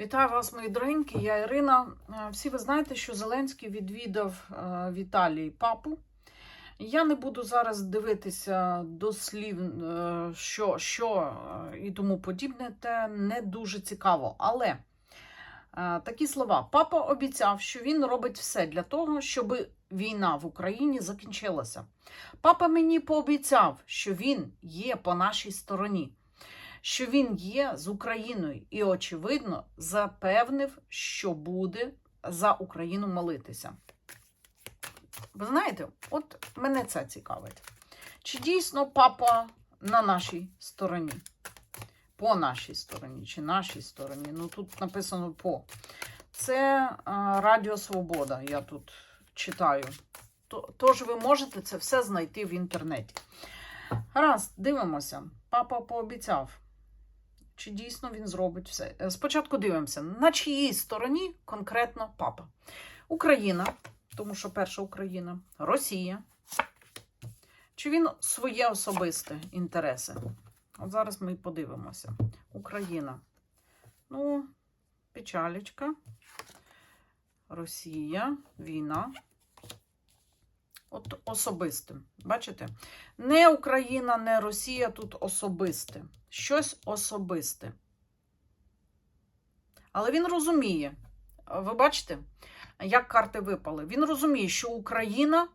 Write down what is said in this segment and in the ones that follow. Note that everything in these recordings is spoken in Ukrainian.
Вітаю вас, мої дорогенькі, я Ірина. Е, Всі ви знаєте, що Зеленський відвідав е, в Італії папу. Я не буду зараз дивитися до слів, е, що, що і тому подібне, те не дуже цікаво. Але такі слова: папа обіцяв, що він робить все для того, щоб війна в Україні закінчилася. Папа мені пообіцяв, що він є по нашій стороні що він є з Україною і, очевидно, запевнив, що буде за Україну молитися. Ви знаєте, от мене це цікавить. Чи дійсно папа на нашій стороні? По нашій стороні, чи нашій стороні? Ну тут написано по. Це а, Радіо Свобода, я тут читаю. Тож ви можете це все знайти в інтернеті. Раз, дивимося. Папа пообіцяв. Чи дійсно він зробить все? Е, Спочатку дивимося, на чиїй стороні конкретно папа. Україна, тому що перша Україна, Росія. Чи він своє особисте інтереси? От зараз ми подивимося. Україна. Ну, печалечка. Росія, війна. От особистим. Бачите? Не Україна, не Росія, тут особисте. Щось особисте. Але він розуміє, ви бачите, як карти випали. Він розуміє, що Україна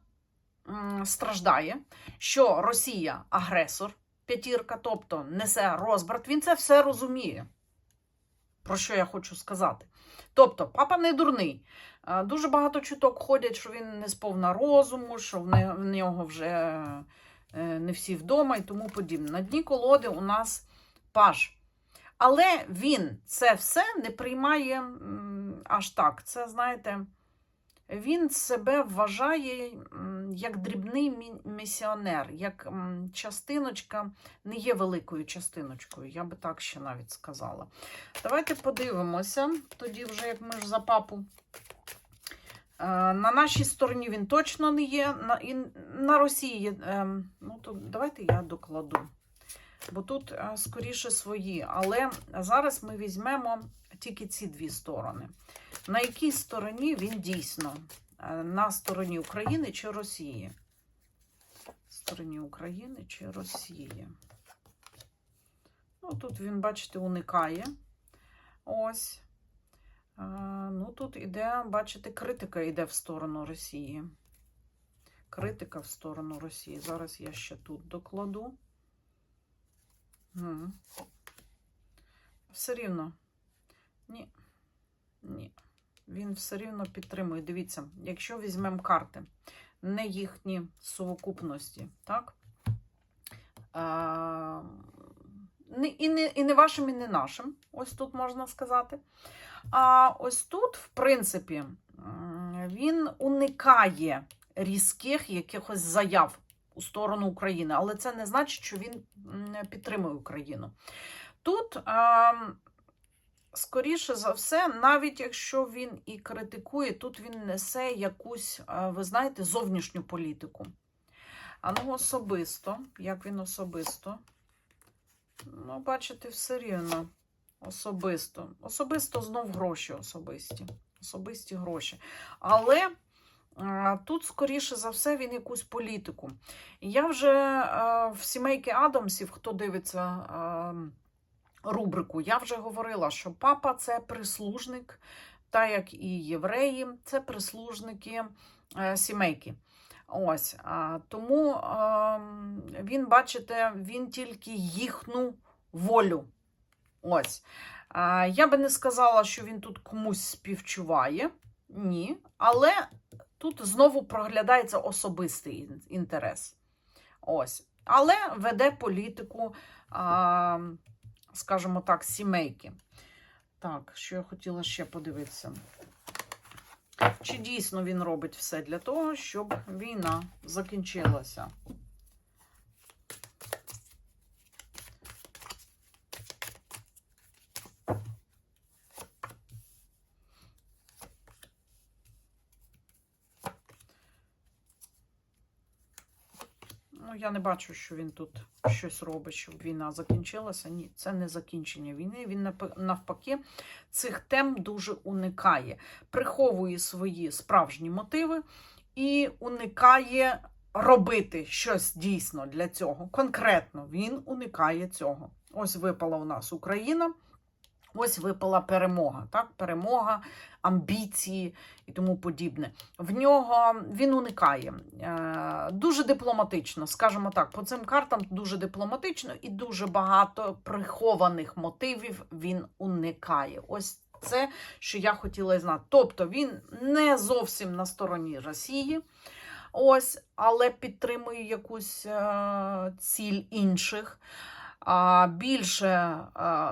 страждає, що Росія агресор, п'ятірка, тобто несе розбрат. Він це все розуміє. Про що я хочу сказати? Тобто, папа не дурний. Е, Дуже багато чуток ходять, що він не сповна розуму, що в нього вже е, не всі вдома і тому подібне. На дні колоди у нас паж. Але він це все не приймає аж так. Це, знаєте, він себе вважає як дрібний місіонер, як частиночка, не є великою частиночкою, я би так ще навіть сказала. Давайте подивимося, тоді вже як ми ж за папу. Е, На нашій стороні він точно не є. На, і на Росії. ем, ну, то давайте я докладу. Бо тут е, скоріше свої. Але зараз ми візьмемо тільки ці дві сторони. На якій стороні він дійсно? Е, На стороні України чи Росії? Стороні України чи Росії? Ну, тут він, бачите, уникає. Ось. Е, Ну, тут іде, бачите, критика йде в сторону Росії. Критика в сторону Росії. Зараз я ще тут докладу. Все рівно. Ні. Ні. Він все рівно підтримує. Дивіться, якщо візьмемо карти, не їхні совокупності, так? А, і, не, і не вашим, і не нашим. Ось тут можна сказати. А ось тут, в принципі, він уникає різких якихось заяв у сторону України, але це не значить, що він підтримує Україну. Тут, ем, скоріше за все, навіть якщо він і критикує, тут він несе якусь, е, ви знаєте, зовнішню політику. А ну, особисто, як він особисто. Ну, бачите, все рівно. Особисто. Особисто знов гроші особисті. Особисті гроші. Але а, тут, скоріше за все, він якусь політику. Я вже а, в сімейки Адамсів, хто дивиться а, рубрику, я вже говорила, що папа це прислужник, так як і євреї, це прислужники е, сімейки. Ось, тому а, він, бачите, він тільки їхню волю. Ось. Я би не сказала, що він тут комусь співчуває. Ні. Але тут знову проглядається особистий інтерес. Ось. Але веде політику, а, скажімо так, сімейки. Так, що я хотіла ще подивитися. Чи дійсно він робить все для того, щоб війна закінчилася? Ну, я не бачу, що він тут щось робить, щоб війна закінчилася. Ні, це не закінчення війни. Він навпаки цих тем дуже уникає, приховує свої справжні мотиви і уникає робити щось дійсно для цього. Конкретно він уникає цього. Ось випала у нас Україна. Ось випала перемога, так? Перемога, амбіції і тому подібне. В нього він уникає е, дуже дипломатично, скажімо так, по цим картам дуже дипломатично і дуже багато прихованих мотивів він уникає. Ось це, що я хотіла знати. Тобто він не зовсім на стороні Росії. Ось, але підтримує якусь е, ціль інших більше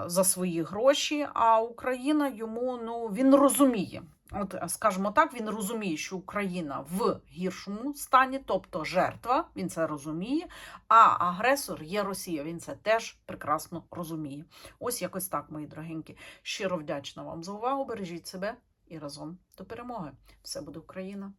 за свої гроші. А Україна йому ну він розуміє. От, скажімо так, він розуміє, що Україна в гіршому стані, тобто жертва, він це розуміє. А агресор є Росія. Він це теж прекрасно розуміє. Ось якось так, мої дорогенькі. Щиро вдячна вам за увагу. Бережіть себе і разом до перемоги. Все буде Україна!